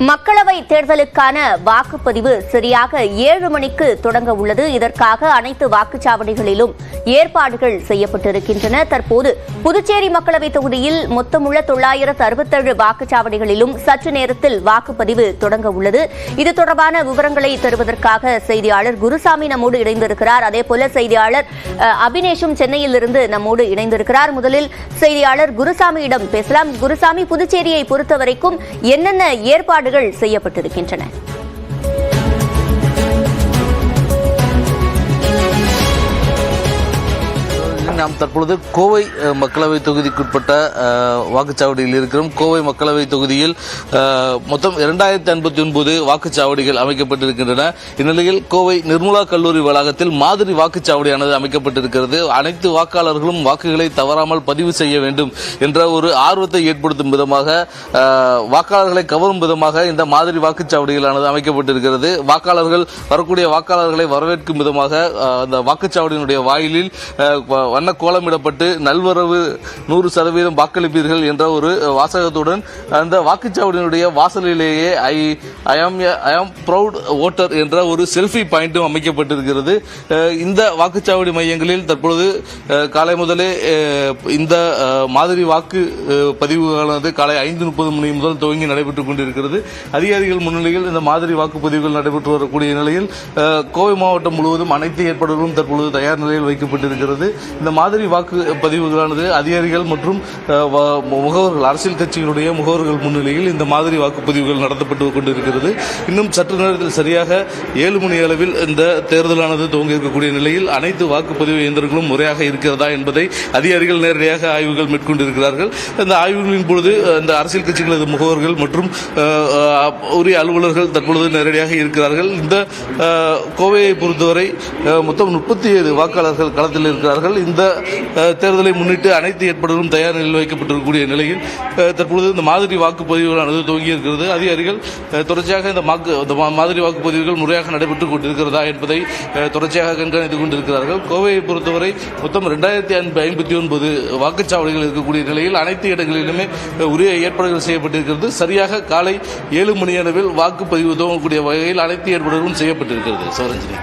மக்களவை தேர்தலுக்கான வாக்குப்பதிவு சரியாக ஏழு மணிக்கு தொடங்க உள்ளது. இதற்காக அனைத்து வாக்குச்சாவடிகளிலும் ஏற்பாடுகள் செய்யப்பட்டிருக்கின்றன. தற்போது புதுச்சேரி மக்களவைத் தொகுதியில் மொத்தமுள்ள தொள்ளாயிரத்து அறுபத்தேழு வாக்குச்சாவடிகளிலும் சற்று நேரத்தில் வாக்குப்பதிவு தொடங்க உள்ளது. இது தொடர்பான விவரங்களை தருவதற்காக செய்தியாளர் குருசாமி நம்மோடு இணைந்திருக்கிறார். அதேபோல செய்தியாளர் அஹ், சென்னையில் இருந்து நம்மோடு இணைந்திருக்கிறார். முதலில் செய்தியாளர் குருசாமியிடம் பேசலாம். குருசாமி புதுச்சேரியை பொறுத்தவரைக்கும் என்னென்ன ஏற்பாடு ஏற்பாடுகள் செய்யப்பட்டிருக்கின்றன. நாம் தற்பொழுது கோவை மக்களவை தொகுதிக்குட்பட்ட வாக்குச்சாவடியில் இருக்கிறோம். கோவை மக்களவை தொகுதியில் மொத்தம் இரண்டாயிரத்தி ஐம்பத்தி ஒன்பது வாக்குச்சாவடிகள் அமைக்கப்பட்டிருக்கின்றன. இந்நிலையில் கோவை நிர்மலா கல்லூரி வளாகத்தில் மாதிரி வாக்குச்சாவடியானது அமைக்கப்பட்டிருக்கிறது. அனைத்து வாக்காளர்களும் வாக்குகளை தவறாமல் பதிவு செய்ய வேண்டும் என்ற ஒரு ஆர்வத்தை ஏற்படுத்தும் விதமாக வாக்காளர்களை கவரும் விதமாக இந்த மாதிரி வாக்குச்சாவடிகளானது அமைக்கப்பட்டிருக்கிறது. வாக்காளர்கள் வரக்கூடிய வாக்காளர்களை வரவேற்கும் விதமாக அந்த வாக்குச்சாவடியினுடைய வாயிலில் வண்ண என கோலமிடப்பட்டு நல்வரவு நூறு சதவீதம் வாக்களிப்பீர்கள் என்ற ஒரு வாசகத்துடன் அந்த வாக்குச்சாவடியினுடைய வாசலிலேயே ஐ ஐ ஆம் ஐ ஆம் ப்ரௌட் ஓட்டர் என்ற ஒரு செல்ஃபி பாயிண்ட்டும் அமைக்கப்பட்டிருக்கிறது. இந்த வாக்குச்சாவடி மையங்களில் தற்பொழுது காலை முதலே இந்த மாதிரி வாக்கு பதிவுகளானது காலை ஐந்து முப்பது மணி முதல் துவங்கி நடைபெற்றுக் கொண்டிருக்கிறது. அதிகாரிகள் முன்னிலையில் இந்த மாதிரி வாக்குப்பதிவுகள் நடைபெற்று வரக்கூடிய நிலையில் கோவை மாவட்டம் முழுவதும் அனைத்து ஏற்பாடுகளும் தற்பொழுது தயார் நிலையில் வைக்கப்பட்டிருக்கிறது. இந்த மாதிரி வாக்கு பதிவுகளானது அதிகாரிகள் மற்றும் முகவர்கள் அரசியல் கட்சிகளுடைய முகவர்கள் முன்னிலையில் இந்த மாதிரி வாக்குப்பதிவுகள் நடத்தப்பட்டு கொண்டிருக்கிறது. இன்னும் சற்று நேரத்தில் சரியாக ஏழு மணி அளவில் இந்த தேர்தலானது துவங்க இருக்கக்கூடிய நிலையில் அனைத்து வாக்குப்பதிவு இயந்திரங்களும் முறையாக இருக்கிறதா என்பதை அதிகாரிகள் நேரடியாக ஆய்வுகள் மேற்கொண்டிருக்கிறார்கள். இந்த ஆய்வுகளின் பொழுது இந்த அரசியல் கட்சிகளது முகவர்கள் மற்றும் உரிய அலுவலர்கள் தற்பொழுது நேரடியாக இருக்கிறார்கள். இந்த கோவையை பொறுத்தவரை மொத்தம் முப்பத்தி ஏழு வாக்காளர்கள் களத்தில் இருக்கிறார்கள். இந்த தேர்தலை முன்னிட்டு அனைத்து ஏற்பாடுகளும் தயார் நிலையில் வைக்கப்பட்டிருக்கக்கூடிய நிலையில் தற்பொழுது இந்த மாதிரி வாக்குப்பதிவுகளானது துவங்கி இருக்கிறது. அதிகாரிகள் தொடர்ச்சியாக இந்த வாக்கு இந்த மாதிரி வாக்குப்பதிவுகள் முறையாக நடைபெற்றுக் கொண்டிருக்கிறதா என்பதை தொடர்ச்சியாக கண்காணித்துக் கொண்டிருக்கிறார்கள். கோவையை பொறுத்தவரை மொத்தம் ரெண்டாயிரத்தி ஐம்பத்தி ஒன்பது வாக்குச்சாவடிகள் இருக்கக்கூடிய நிலையில் அனைத்து இடங்களிலுமே உரிய ஏற்பாடுகள் செய்யப்பட்டிருக்கிறது. சரியாக காலை ஏழு மணி அளவில் வாக்குப்பதிவு துவங்கக்கூடிய வகையில் அனைத்து ஏற்பாடுகளும் செய்யப்பட்டிருக்கிறது. சிவரஞ்சனி